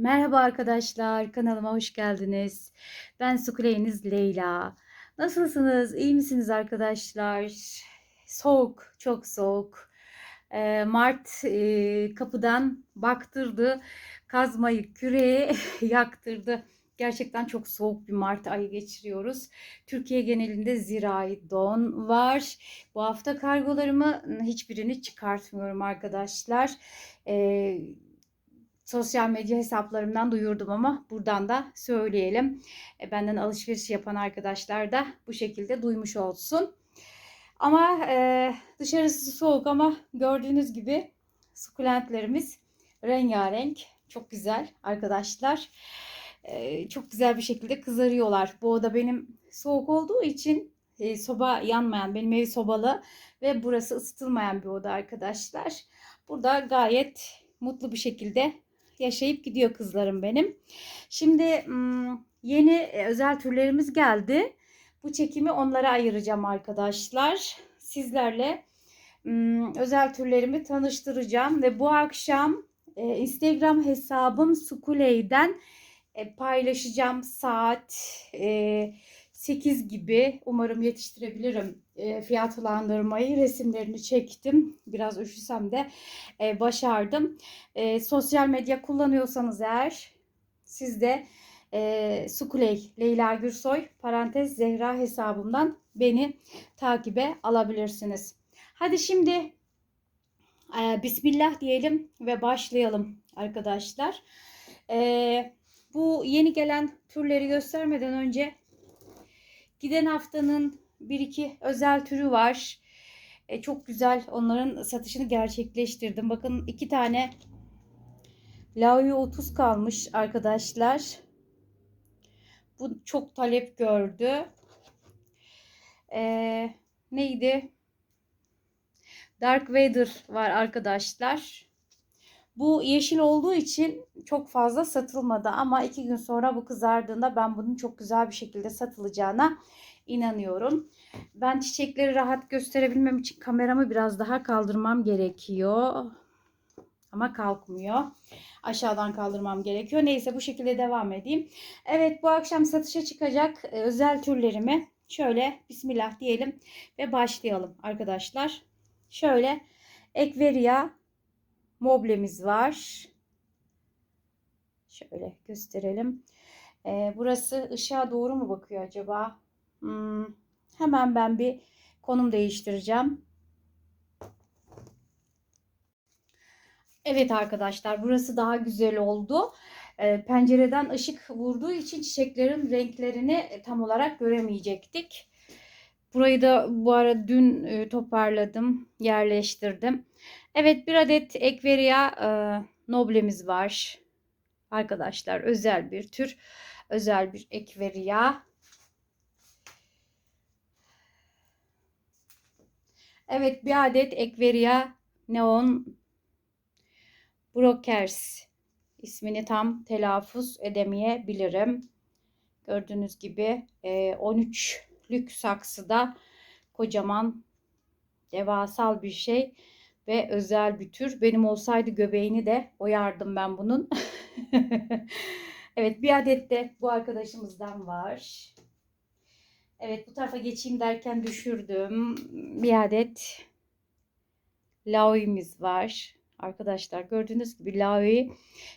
Merhaba arkadaşlar, kanalıma hoş geldiniz. Ben Sukuleyniz Leyla. Nasılsınız? İyi misiniz arkadaşlar? Soğuk, çok soğuk. Ee, Mart e, kapıdan baktırdı, kazmayı küreye yaktırdı. Gerçekten çok soğuk bir Mart ayı geçiriyoruz. Türkiye genelinde zirai don var. Bu hafta kargolarımı hiçbirini çıkartmıyorum arkadaşlar. Ee, sosyal medya hesaplarımdan duyurdum ama buradan da söyleyelim. E, benden alışveriş yapan arkadaşlar da bu şekilde duymuş olsun. Ama e, dışarısı soğuk ama gördüğünüz gibi sukulentlerimiz rengarenk. Çok güzel arkadaşlar. E, çok güzel bir şekilde kızarıyorlar. Bu oda benim soğuk olduğu için e, soba yanmayan, benim ev sobalı ve burası ısıtılmayan bir oda arkadaşlar. Burada gayet mutlu bir şekilde yaşayıp gidiyor kızlarım benim. Şimdi yeni e, özel türlerimiz geldi. Bu çekimi onlara ayıracağım arkadaşlar. Sizlerle özel türlerimi tanıştıracağım ve bu akşam e, Instagram hesabım Sukuley'den e, paylaşacağım saat 8 gibi umarım yetiştirebilirim. E, fiyatlandırmayı resimlerini çektim. Biraz üşüsem de e, başardım. E, sosyal medya kullanıyorsanız eğer siz de e, Sukuley Leyla Gürsoy parantez Zehra hesabımdan beni takibe alabilirsiniz. Hadi şimdi e, Bismillah diyelim ve başlayalım arkadaşlar. E, bu yeni gelen türleri göstermeden önce Giden haftanın bir iki özel türü var. E, çok güzel onların satışını gerçekleştirdim. Bakın iki tane Laoyu 30 kalmış arkadaşlar. Bu çok talep gördü. E, neydi? Dark Vader var arkadaşlar. Bu yeşil olduğu için çok fazla satılmadı ama iki gün sonra bu kızardığında ben bunun çok güzel bir şekilde satılacağına inanıyorum. Ben çiçekleri rahat gösterebilmem için kameramı biraz daha kaldırmam gerekiyor. Ama kalkmıyor. Aşağıdan kaldırmam gerekiyor. Neyse bu şekilde devam edeyim. Evet bu akşam satışa çıkacak e, özel türlerimi şöyle bismillah diyelim ve başlayalım arkadaşlar. Şöyle Ekveria moblemiz var. Şöyle gösterelim. Ee, burası ışığa doğru mu bakıyor acaba? Hmm, hemen ben bir konum değiştireceğim. Evet arkadaşlar burası daha güzel oldu. Ee, pencereden ışık vurduğu için çiçeklerin renklerini tam olarak göremeyecektik. Burayı da bu ara dün e, toparladım, yerleştirdim. Evet bir adet Ekveria e, noblemiz var. Arkadaşlar özel bir tür. Özel bir Ekveria. Evet bir adet Ekveria Neon Brokers ismini tam telaffuz edemeyebilirim. Gördüğünüz gibi 13'lük e, saksıda kocaman devasal bir şey ve özel bir tür. Benim olsaydı göbeğini de oyardım ben bunun. evet bir adet de bu arkadaşımızdan var. Evet bu tarafa geçeyim derken düşürdüm. Bir adet Laoi'miz var. Arkadaşlar gördüğünüz gibi Laoi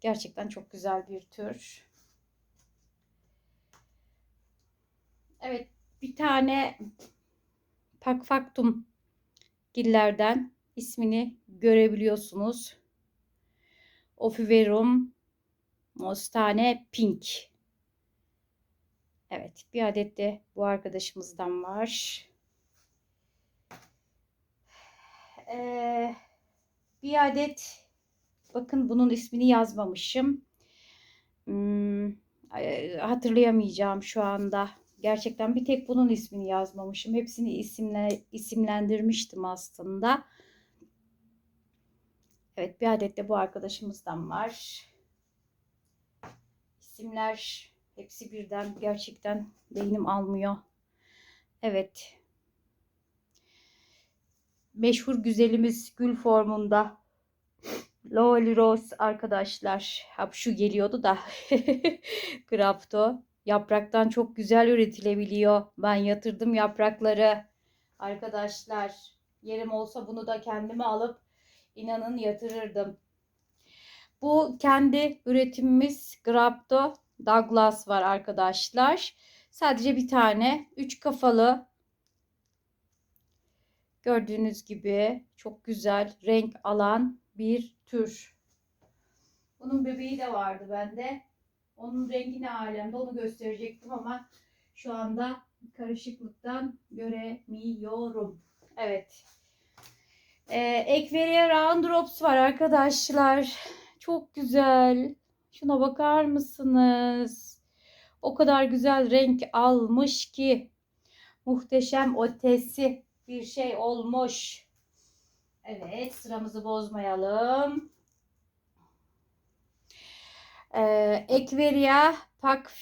gerçekten çok güzel bir tür. Evet bir tane Pakfaktum gillerden ismini görebiliyorsunuz. Ofiverum Mostane Pink. Evet bir adet de bu arkadaşımızdan var. Ee, bir adet bakın bunun ismini yazmamışım. Hmm, hatırlayamayacağım şu anda. Gerçekten bir tek bunun ismini yazmamışım. Hepsini isimle, isimlendirmiştim aslında. Evet bir adet de bu arkadaşımızdan var. İsimler hepsi birden gerçekten beynim almıyor. Evet. Meşhur güzelimiz gül formunda Loli Rose arkadaşlar. Ha, şu geliyordu da. Grapto. Yapraktan çok güzel üretilebiliyor. Ben yatırdım yaprakları. Arkadaşlar yerim olsa bunu da kendime alıp inanın yatırırdım. Bu kendi üretimimiz Grapto Douglas var arkadaşlar. Sadece bir tane. Üç kafalı. Gördüğünüz gibi çok güzel renk alan bir tür. Bunun bebeği de vardı bende. Onun rengi ne alemde onu gösterecektim ama şu anda karışıklıktan göremiyorum. Evet. Ee, Round Drops var arkadaşlar. Çok güzel. Şuna bakar mısınız? O kadar güzel renk almış ki muhteşem ötesi bir şey olmuş. Evet sıramızı bozmayalım. Ee, Ekveria Pak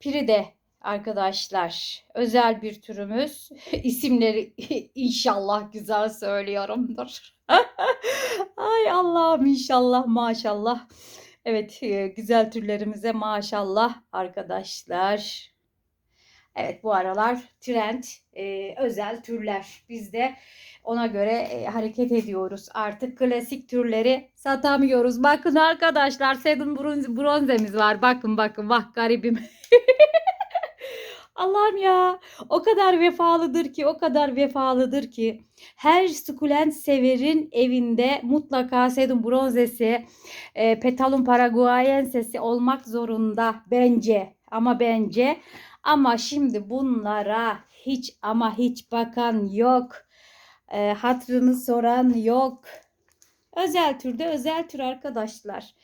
Piride arkadaşlar. Özel bir türümüz. İsimleri inşallah güzel söylüyorumdur. Ay Allah'ım inşallah maşallah. Evet e, güzel türlerimize maşallah arkadaşlar. Evet bu aralar trend e, özel türler. Biz de ona göre e, hareket ediyoruz. Artık klasik türleri satamıyoruz. Bakın arkadaşlar sedum bronz, bronzemiz var. Bakın bakın vah garibim. Allah'ım ya o kadar vefalıdır ki o kadar vefalıdır ki her sukulent severin evinde mutlaka sedum bronzesi e, petalum paraguayensesi olmak zorunda bence ama bence ama şimdi bunlara hiç ama hiç bakan yok. E, hatrını soran yok. Özel türde özel tür arkadaşlar.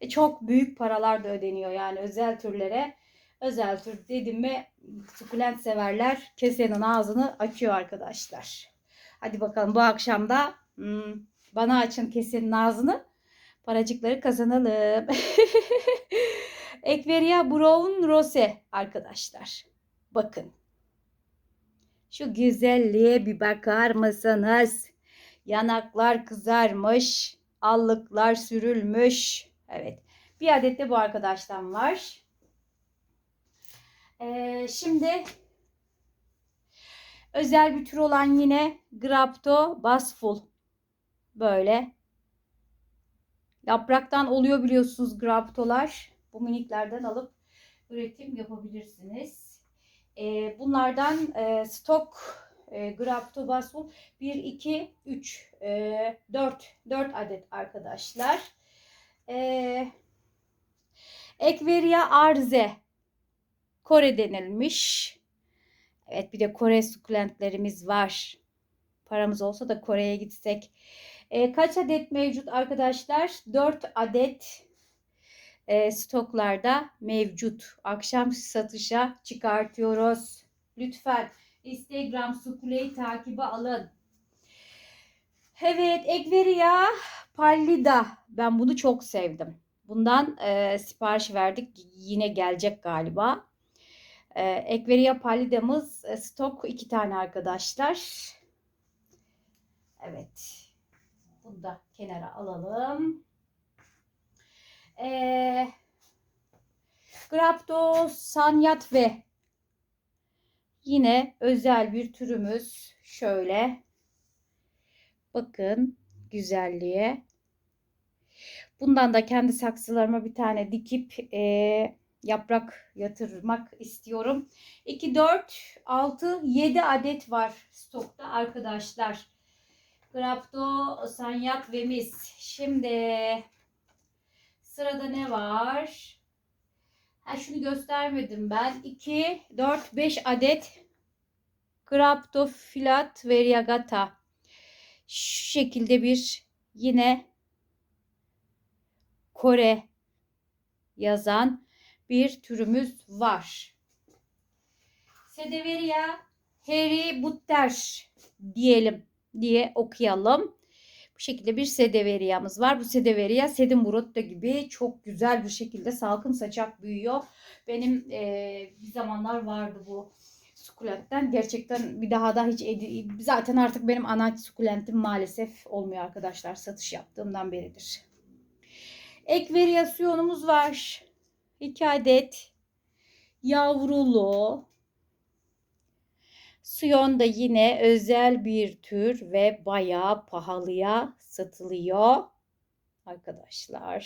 E, çok büyük paralar da ödeniyor yani özel türlere. Özel tür dedim mi sukulent severler kesenin ağzını açıyor arkadaşlar. Hadi bakalım bu akşam da hmm, bana açın kesenin ağzını. Paracıkları kazanalım. Ekveria Brown Rose arkadaşlar. Bakın. Şu güzelliğe bir bakar mısınız? Yanaklar kızarmış. Allıklar sürülmüş. Evet. Bir adet de bu arkadaştan var. Ee, şimdi özel bir tür olan yine Grapto Basful. Böyle. Yapraktan oluyor biliyorsunuz Graptolar. Bu miniklerden alıp üretim yapabilirsiniz. Ee, bunlardan e, stok e, Grapto Basful 1, 2, 3, e, 4, 4 adet arkadaşlar. E, Ekveria Arze Kore denilmiş. Evet bir de Kore sukulentlerimiz var. Paramız olsa da Kore'ye gitsek. E, kaç adet mevcut arkadaşlar? 4 adet e, stoklarda mevcut. Akşam satışa çıkartıyoruz. Lütfen Instagram Sukule'yi takibe alın. Evet Ekveria Pallida. Ben bunu çok sevdim. Bundan e, sipariş verdik. Yine gelecek galiba. E, Ekveria Pallida'mız e, stok iki tane arkadaşlar. Evet. Bunu da kenara alalım. Ee, Grapto Sanyat ve yine özel bir türümüz. Şöyle. Bakın güzelliğe. Bundan da kendi saksılarıma bir tane dikip e, yaprak yatırmak istiyorum. 2, 4, 6, 7 adet var stokta arkadaşlar. Grapto, Sanyat ve Mis. Şimdi sırada ne var? Ha, şunu göstermedim ben. 2, 4, 5 adet Grapto Filat Variegata. Şu şekilde bir yine Kore yazan bir türümüz var. Sedeveria Harry Butter diyelim diye okuyalım. Bu şekilde bir sedeveria'mız var. Bu sedeveria sedum brutta gibi çok güzel bir şekilde salkım saçak büyüyor. Benim e, bir zamanlar vardı bu sukulentten. Gerçekten bir daha da hiç zaten artık benim ana sukulentim maalesef olmuyor arkadaşlar. Satış yaptığımdan beridir. Ek varyasyonumuz var. 2 adet yavrulu. Suyon da yine özel bir tür ve bayağı pahalıya satılıyor arkadaşlar.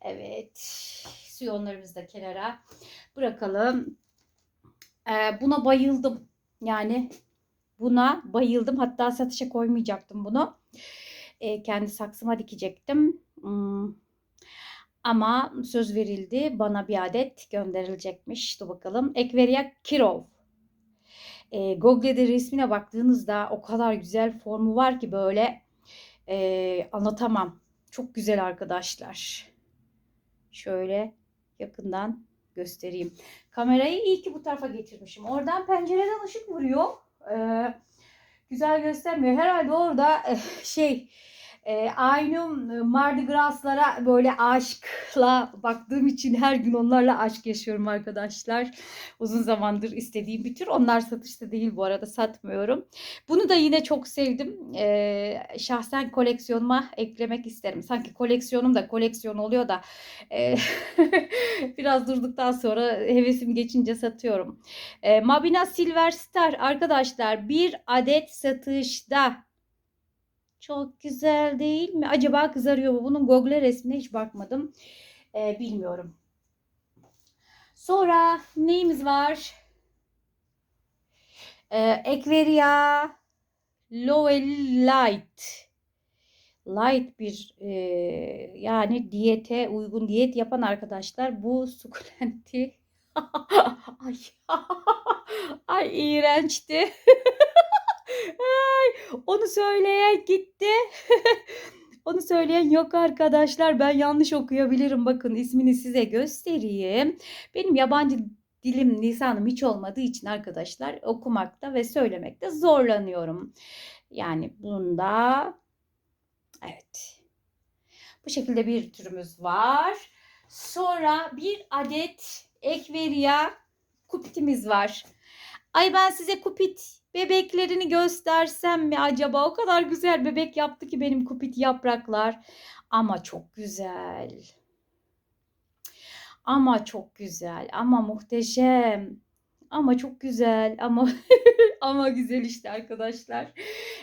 Evet. Suyonlarımızı da kenara bırakalım. Ee, buna bayıldım. Yani buna bayıldım. Hatta satışa koymayacaktım bunu. Ee, kendi saksıma dikecektim. Hmm. Ama söz verildi. Bana bir adet gönderilecekmiş. Dur bakalım. Ekveria Kirov. E, Google'de resmine baktığınızda o kadar güzel formu var ki böyle e, anlatamam. Çok güzel arkadaşlar. Şöyle yakından göstereyim. Kamerayı iyi ki bu tarafa getirmişim. Oradan pencereden ışık vuruyor. Ee, güzel göstermiyor. Herhalde orada e, şey e, aynı Mardi Gras'lara böyle aşkla baktığım için her gün onlarla aşk yaşıyorum arkadaşlar. Uzun zamandır istediğim bir tür. Onlar satışta değil bu arada satmıyorum. Bunu da yine çok sevdim. E, şahsen koleksiyonuma eklemek isterim. Sanki koleksiyonum da koleksiyon oluyor da e, biraz durduktan sonra hevesim geçince satıyorum. E, Mabina Silver Star arkadaşlar bir adet satışta çok güzel değil mi? Acaba kızarıyor mu? Bunun Google resmine hiç bakmadım. Ee, bilmiyorum. Sonra neyimiz var? Ee, Ekveria Lowell Light. Light bir e, yani diyete uygun diyet yapan arkadaşlar bu sukulenti ay ay iğrençti. Ay, onu söyleyen gitti. onu söyleyen yok arkadaşlar. Ben yanlış okuyabilirim. Bakın ismini size göstereyim. Benim yabancı dilim, lisanım hiç olmadığı için arkadaşlar okumakta ve söylemekte zorlanıyorum. Yani bunda evet. Bu şekilde bir türümüz var. Sonra bir adet ekveria kupitimiz var. Ay ben size kupit bebeklerini göstersem mi acaba? O kadar güzel bebek yaptı ki benim kupit yapraklar. Ama çok güzel. Ama çok güzel. Ama muhteşem. Ama çok güzel. Ama ama güzel işte arkadaşlar.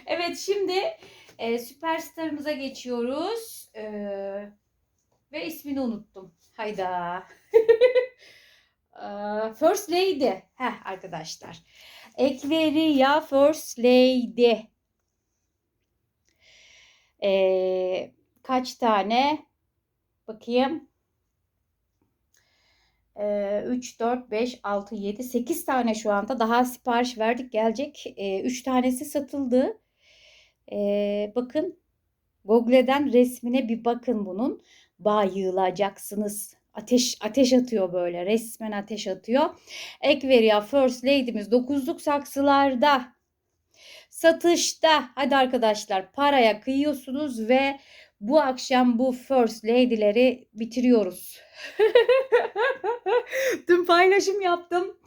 Evet şimdi e, süperstarımıza geçiyoruz. E, ve ismini unuttum. Hayda. First Lady. Heh arkadaşlar. Ekveria First Lady. Ee, kaç tane? Bakayım. Ee, 3, 4, 5, 6, 7, 8 tane şu anda. Daha sipariş verdik gelecek. Ee, 3 tanesi satıldı. Ee, bakın. Google'den resmine bir bakın bunun. Bayılacaksınız. Ateş ateş atıyor böyle. Resmen ateş atıyor. Ekveria First Lady'miz 9'luk saksılarda satışta. Hadi arkadaşlar paraya kıyıyorsunuz ve bu akşam bu First Lady'leri bitiriyoruz. Dün paylaşım yaptım.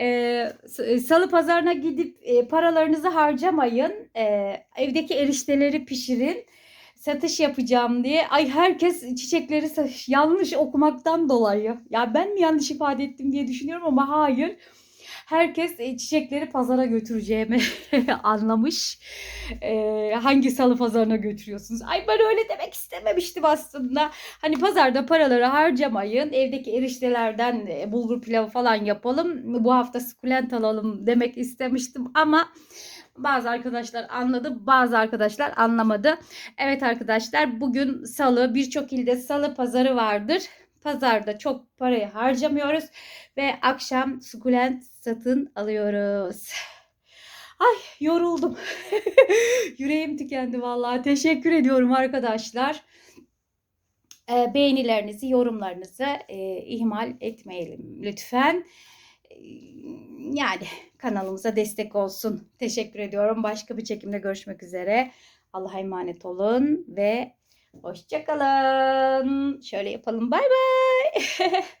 Ee, Salı pazarına gidip e, paralarınızı harcamayın. Ee, evdeki erişteleri pişirin satış yapacağım diye. Ay herkes çiçekleri yanlış okumaktan dolayı. Ya ben mi yanlış ifade ettim diye düşünüyorum ama hayır. Herkes e, çiçekleri pazara götüreceğimi anlamış. Ee, hangi salı pazarına götürüyorsunuz? Ay ben öyle demek istememiştim aslında. Hani pazarda paraları harcamayın. Evdeki eriştelerden e, bulgur pilavı falan yapalım. Bu hafta sukulent alalım demek istemiştim ama bazı arkadaşlar anladı, bazı arkadaşlar anlamadı. Evet arkadaşlar bugün salı birçok ilde salı pazarı vardır. Pazarda çok parayı harcamıyoruz ve akşam sukulent satın alıyoruz. Ay yoruldum. Yüreğim tükendi vallahi. Teşekkür ediyorum arkadaşlar. E, beğenilerinizi, yorumlarınızı e, ihmal etmeyelim lütfen yani kanalımıza destek olsun. Teşekkür ediyorum. Başka bir çekimde görüşmek üzere. Allah'a emanet olun ve hoşçakalın. Şöyle yapalım. Bay bay.